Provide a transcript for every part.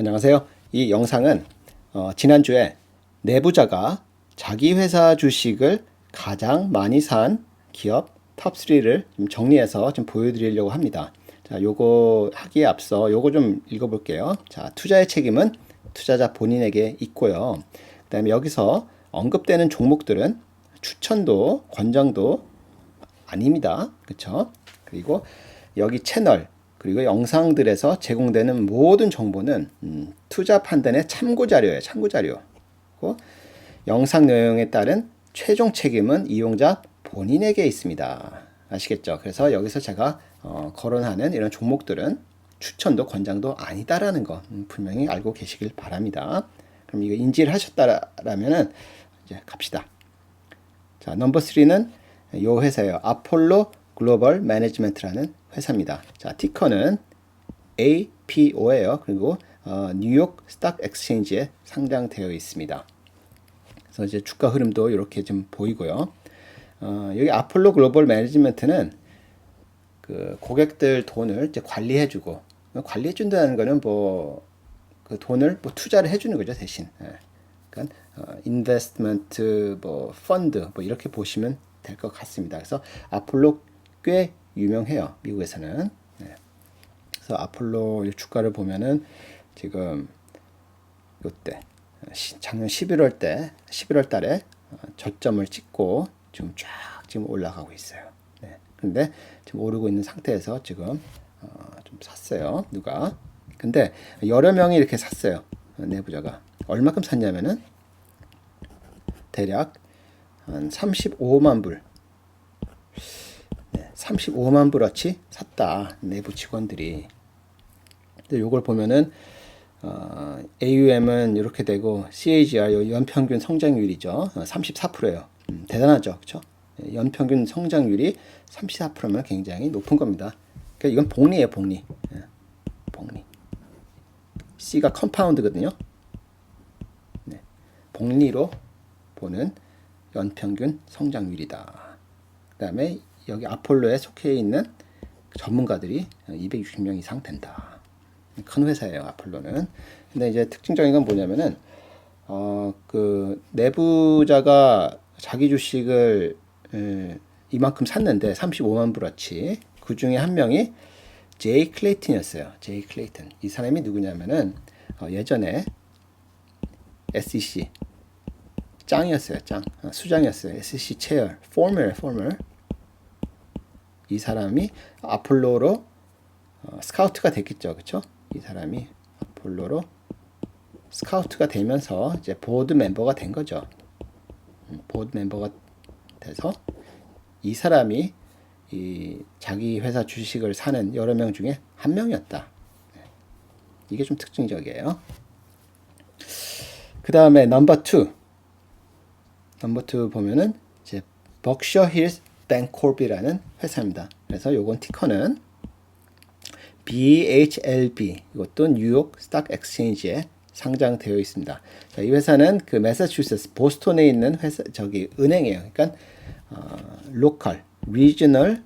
안녕하세요. 이 영상은 어, 지난주에 내부자가 자기 회사 주식을 가장 많이 산 기업 탑3를 좀 정리해서 좀 보여드리려고 합니다. 자, 요거 하기에 앞서 요거 좀 읽어볼게요. 자, 투자의 책임은 투자자 본인에게 있고요. 그 다음에 여기서 언급되는 종목들은 추천도, 권장도 아닙니다. 그쵸? 그리고 여기 채널, 그리고 영상들에서 제공되는 모든 정보는 음, 투자 판단의 참고 자료예요. 참고 자료. 고 영상 내용에 따른 최종 책임은 이용자 본인에게 있습니다. 아시겠죠? 그래서 여기서 제가 어, 거론하는 이런 종목들은 추천도 권장도 아니다라는 거 음, 분명히 알고 계시길 바랍니다. 그럼 이거 인지를 하셨다라면은 이제 갑시다. 자, 넘버 3는 요 회사예요. 아폴로 글로벌 매니지먼트라는 회사입니다. 자, 티커는 APO예요. 그리고 어, 뉴욕 스탁 엑스체인지에 상장되어 있습니다. 그래서 이제 주가 흐름도 이렇게 좀 보이고요. 어, 여기 아폴로 글로벌 매니지먼트는 그 고객들 돈을 이제 관리해주고 관리해준다는 거는 뭐 그 돈을 뭐 투자를 해주는 거죠 대신. 예. 그러니까 어, 인베스트먼트 뭐 펀드 뭐 이렇게 보시면 될 것 같습니다. 그래서 아폴로 꽤 유명해요 미국에서는. 네. 그래서 아폴로 주가를 보면은 지금 요때 시- 작년 11월 때 11월 달에 어, 저점을 찍고 지금 쫙 지금 올라가고 있어요. 네. 근데 지금 오르고 있는 상태에서 지금 어, 좀 샀어요. 누가? 근데 여러 명이 이렇게 샀어요. 어, 내부자가 얼마큼 샀냐면은 대략 한 35만 불. 네, 35만 불어치 샀다. 내부 직원들이. 근데 요걸 보면은 어, AUM은 이렇게 되고 CAGR 요 연평균 성장률이죠. 어, 34%예요. 음, 대단하죠. 그렇죠? 연평균 성장률이 34%면 굉장히 높은 겁니다. 그러니까 이건 복리예요, 복리. 예, 복리. C가 컴파운드거든요. 네, 복리로 보는 연평균 성장률이다. 그다음에 여기 아폴로에 속해 있는 전문가들이 260명 이상 된다. 큰 회사예요, 아폴로는. 근데 이제 특징적인 건 뭐냐면은 어, 그 내부자가 자기 주식을 에, 이만큼 샀는데 35만 불어치 그 중에 한 명이 제이 클레이튼이었어요. 제이 클레이튼. 이 사람이 누구냐면은 어, 예전에 SEC 짱이었어요. 짱. 어, 수장이었어요. SEC 체어, 포멀, 포멀. 이 사람이 아폴로로 어, 스카우트가 됐겠죠. 그렇죠? 이 사람이 아폴로로 스카우트가 되면서 이제 보드 멤버가 된 거죠. 음, 보드 멤버가 돼서 이 사람이 이 자기 회사 주식을 사는 여러 명 중에 한 명이었다. 네. 이게 좀 특징적이에요. 그 다음에 넘버 2. 넘버 2 보면은 이제 벅셔 힐스 뱅코비라는 회사입니다. 그래서 요건 티커는 BHLB 이것도 뉴욕 스탁 엑스체인지에 상장되어 있습니다. 자, 이 회사는 그 매사추세츠 보스턴에 있는 회사 저기 은행이에요. 그러니까 어, 로컬, 리저널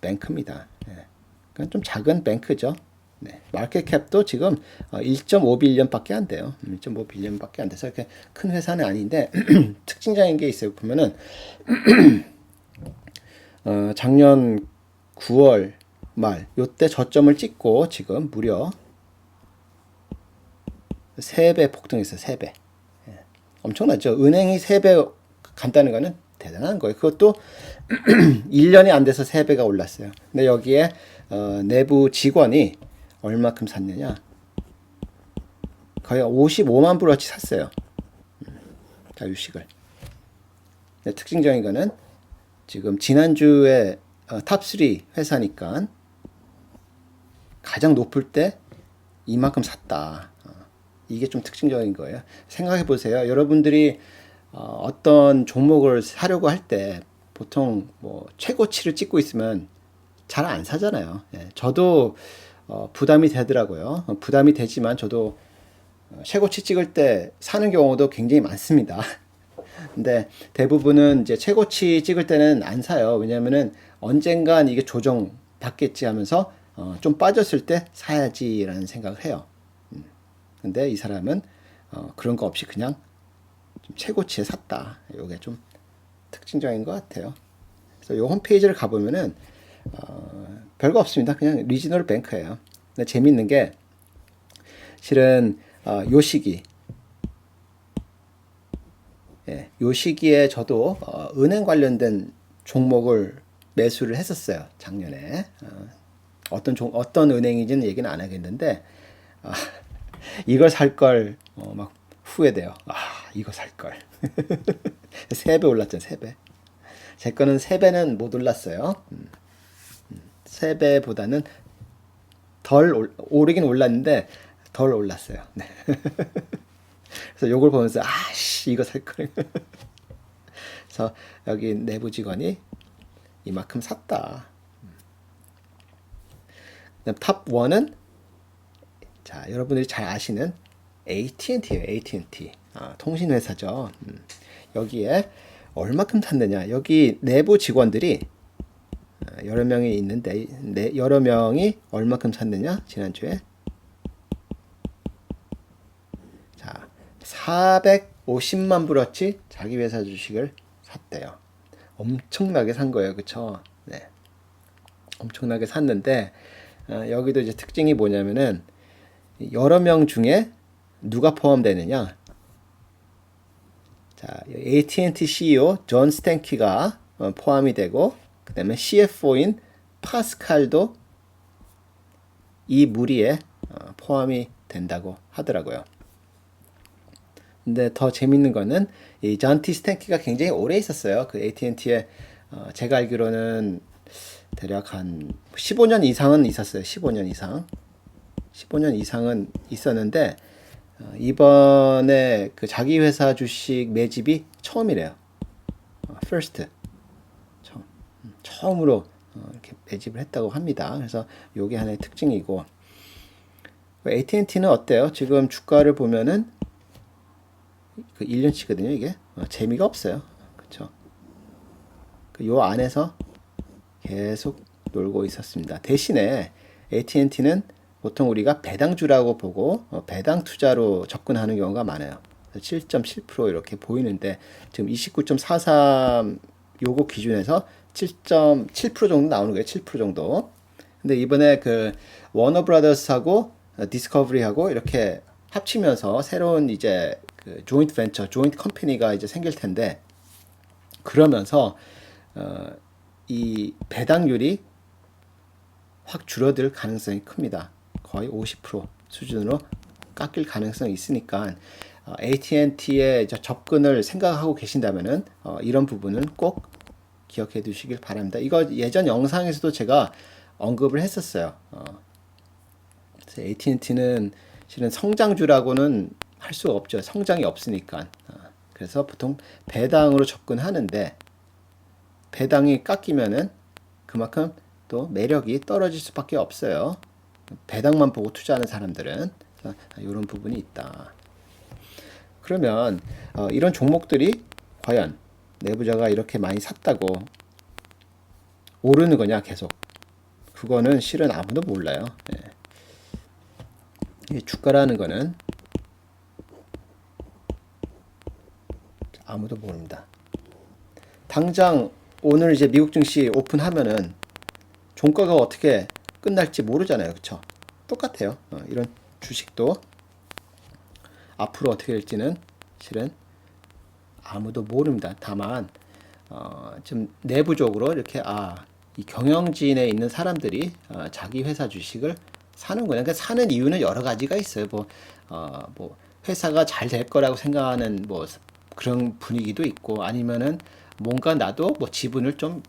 뱅크입니다. 예. 그러니까 좀 작은 뱅크죠. 네. 마켓 캡도 지금 어, 1.5빌리언밖에 안 돼요. 1.5빌리언밖에 안 돼서 이렇게 큰 회사는 아닌데 특징적인 게 있어요. 보면은 어, 작년 9월 말 요때 저점을 찍고 지금 무려 3배 폭등했어요. 3배. 예. 엄청나죠. 은행이 3배 간다는 거는 대단한 거예요. 그것도 1년이 안 돼서 3배가 올랐어요. 근데 여기에 어, 내부 직원이 얼마큼 샀느냐? 거의 55만 불어치 샀어요. 음, 자유식을. 근데 특징적인 거는 지금 지난주에 어, 탑3 회사니까 가장 높을 때 이만큼 샀다. 어, 이게 좀 특징적인 거예요. 생각해 보세요. 여러분들이 어, 어떤 종목을 사려고 할 때 보통 뭐 최고치를 찍고 있으면 잘 안 사잖아요. 예, 저도 어, 부담이 되더라고요. 어, 부담이 되지만 저도 어, 최고치 찍을 때 사는 경우도 굉장히 많습니다. 근데 대부분은 이제 최고치 찍을 때는 안 사요. 왜냐면은 언젠간 이게 조정 받겠지 하면서 어, 좀 빠졌을 때 사야지라는 생각을 해요. 음. 근데 이 사람은 어, 그런 거 없이 그냥 좀 최고치에 샀다. 이게 좀 특징적인 것 같아요. 그래서 요 홈페이지를 가보면은 어, 별거 없습니다. 그냥 리지널 뱅크예요. 근데 재밌는 게 실은 어, 요 시기 예, 요 시기에 저도 어, 은행 관련된 종목을 매수를 했었어요. 작년에. 어, 떤 종, 어떤 은행인지는 얘기는 안 하겠는데, 아, 이걸 살 걸, 어, 막 후회돼요. 아, 이거 살 걸. 세배 올랐죠, 세 배. 제 거는 세 배는 못 올랐어요. 음, 음, 세 배보다는 덜 올, 오르긴 올랐는데, 덜 올랐어요. 네. 그래서 요걸 보면서, 아씨, 이거 살 걸. 그래서 여기 내부 직원이 이만큼 샀다. 탑 1은 자 여러분들이 잘 아시는 AT&T예요. AT&T 아, 통신 회사죠. 음. 여기에 얼마큼 샀느냐? 여기 내부 직원들이 아, 여러 명이 있는데 네, 여러 명이 얼마큼 샀느냐? 지난주에 자 450만 불어치 자기 회사 주식을 샀대요. 엄청나게 산 거예요, 그쵸? 네. 엄청나게 샀는데 어, 여기도 이제 특징이 뭐냐면은 여러 명 중에 누가 포함되느냐? 자, AT&T CEO 존 스탠키가 어, 포함이 되고 그 다음에 CFO인 파스칼도 이 무리에 어, 포함이 된다고 하더라고요. 근데 더 재밌는 거는 이 전티 스탠키가 굉장히 오래 있었어요. 그 AT&T에 어, 제가 알기로는 대략 한 15년 이상은 있었어요. 15년 이상. 15년 이상은 있었는데 어, 이번에 그 자기 회사 주식 매집이 처음이래요. 어, first. 처음. 음, 처음으로 어, 이렇게 매집을 했다고 합니다. 그래서 요게 하나의 특징이고 AT&T는 어때요? 지금 주가를 보면은 그 1년치거든요, 이게. 어, 재미가 없어요. 그쵸? 그요 안에서 계속 놀고 있었습니다. 대신에 AT&T는 보통 우리가 배당주라고 보고 어, 배당 투자로 접근하는 경우가 많아요. 7.7% 이렇게 보이는데 지금 29.43 요거 기준에서 7.7% 정도 나오는 거예요. 7% 정도. 근데 이번에 그 워너 브라더스하고 디스커버리하고 이렇게 합치면서 새로운 이제 그 조인트 벤처, 조인트 컴퍼니가 이제 생길 텐데 그러면서 어, 이 배당률이 확 줄어들 가능성이 큽니다. 거의 50% 수준으로 깎일 가능성이 있으니까 어, AT&T에 접근을 생각하고 계신다면은 어, 이런 부분은 꼭 기억해 두시길 바랍니다. 이거 예전 영상에서도 제가 언급을 했었어요. 어, AT&T는 실은 성장주라고는 할 수가 없죠. 성장이 없으니까. 어, 그래서 보통 배당으로 접근하는데 배당이 깎이면은 그만큼 또 매력이 떨어질 수밖에 없어요. 배당만 보고 투자하는 사람들은 이런 부분이 있다. 그러면 어, 이런 종목들이 과연 내부자가 이렇게 많이 샀다고 오르는 거냐 계속 그거는 실은 아무도 몰라요. 예. 주가라는 거는 아무도 모릅니다. 당장 오늘 이제 미국 증시 오픈하면은 종가가 어떻게 끝날지 모르잖아요. 그쵸? 똑같아요. 어, 이런 주식도 앞으로 어떻게 될지는 실은 아무도 모릅니다. 다만 어, 좀 내부적으로 이렇게 아, 이 경영진에 있는 사람들이 어, 자기 회사 주식을 사는 거예요. 그러니까 사는 이유는 여러 가지가 있어요. 뭐, 어, 뭐 회사가 잘 될 거라고 생각하는 뭐 그런 분위기도 있고 아니면은 뭔가 나도 뭐 지분을 좀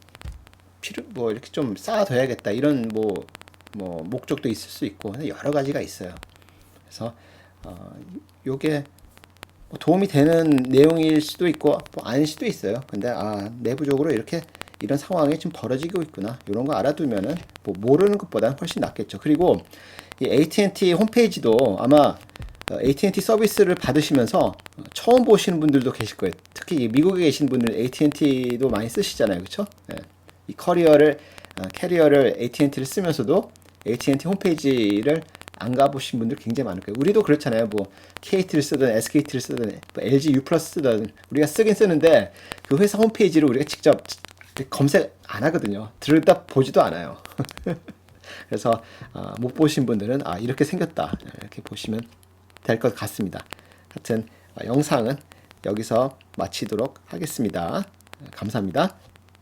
필요 뭐 이렇게 좀 쌓아둬야겠다 이런 뭐뭐 목적도 있을 수 있고 여러 가지가 있어요. 그래서 어 요게 뭐 도움이 되는 내용일 수도 있고 뭐 아닐 수도 있어요. 근데 아 내부적으로 이렇게 이런 상황이 지금 벌어지고 있구나 이런 거 알아두면은 뭐 모르는 것보다는 훨씬 낫겠죠. 그리고 이 AT&T 홈페이지도 아마 AT&T 서비스를 받으시면서 처음 보시는 분들도 계실 거예요. 특히 미국에 계신 분들 AT&T도 많이 쓰시잖아요, 그렇죠? 네. 이 커리어를 캐리어를 AT&T를 쓰면서도 AT&T 홈페이지를 안 가보신 분들 굉장히 많을 거예요. 우리도 그렇잖아요. 뭐 KT를 쓰든 SKT를 쓰든 뭐 LG U 플러스 쓰든 우리가 쓰긴 쓰는데 그 회사 홈페이지를 우리가 직접 검색 안 하거든요. 들다 보지도 않아요. 그래서 아, 못 보신 분들은 아 이렇게 생겼다 이렇게 보시면 될 것 같습니다. 하여튼 아, 영상은 여기서 마치도록 하겠습니다. 감사합니다.